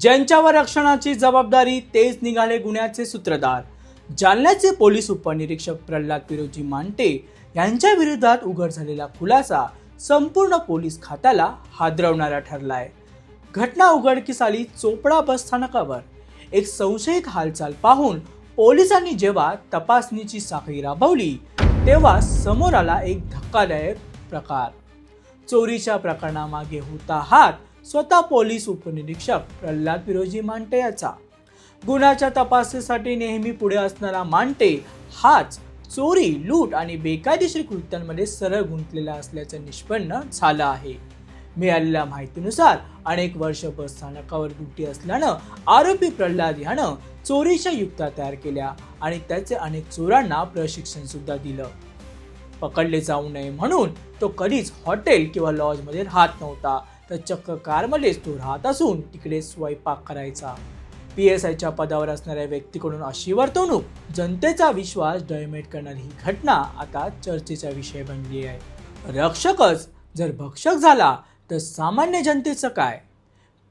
ज्यांच्यावर रक्षणाची जबाबदारी तेच निघाले गुन्ह्याचे सूत्रधार. जालन्याचे पोलीस उपनिरीक्षक प्रल्हाद पिरोजी मांटे यांच्या विरोधात उघड झालेला खुलासा संपूर्ण पोलीस खात्याला हादरवणारा ठरलाय. घटना उघडकीस आली चोपडा बस स्थानकावर. एक संशयित हालचाल पाहून पोलिसांनी जेव्हा तपासणीची साखळी राबवली तेव्हा समोर आला एक धक्कादायक प्रकार. चोरीच्या प्रकरणामागे होता हात स्वतः पोलीस उपनिरीक्षक प्रल्हाद फिरोजी मांटे याचा. गुन्ह्याच्या तपासासाठी नेहमी पुढे असणारा मांटे हाच चोरी लूट आणि बेकायदेशीर कृत्यांमध्ये सरळ गुंतलेला असल्याचं निष्पन्न झालं आहे. मिळालेल्या माहितीनुसार अनेक वर्ष बस स्थानकावर ड्युटी असल्यानं आरोपी प्रल्हाद यानं चोरीच्या युक्त्या तयार केल्या आणि त्याचे अनेक चोरांना प्रशिक्षण सुद्धा दिलं. पकडले जाऊ नये म्हणून तो कधीच हॉटेल किंवा लॉजमध्ये राहत नव्हता. तर चक्क कारमध्येच तो राहत असून तिकडे स्वयंपाक करायचा. पी एस आयच्या पदावर असणाऱ्या व्यक्तीकडून अशी वर्तवणूक जनतेचा विश्वास डळमेट करणारी ही घटना आता चर्चेचा विषय बनली आहे. रक्षकच जर भक्षक झाला तर सामान्य जनतेचं काय?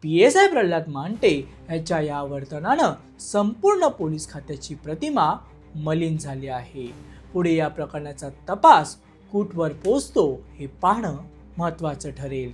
P S I Pralhad Mante याच्या या वर्तनानं संपूर्ण पोलीस खात्याची प्रतिमा मलिन झाली आहे. पुढे या प्रकरणाचा तपास कुठवर पोचतो हे पाहणं महत्त्वाचं ठरेल.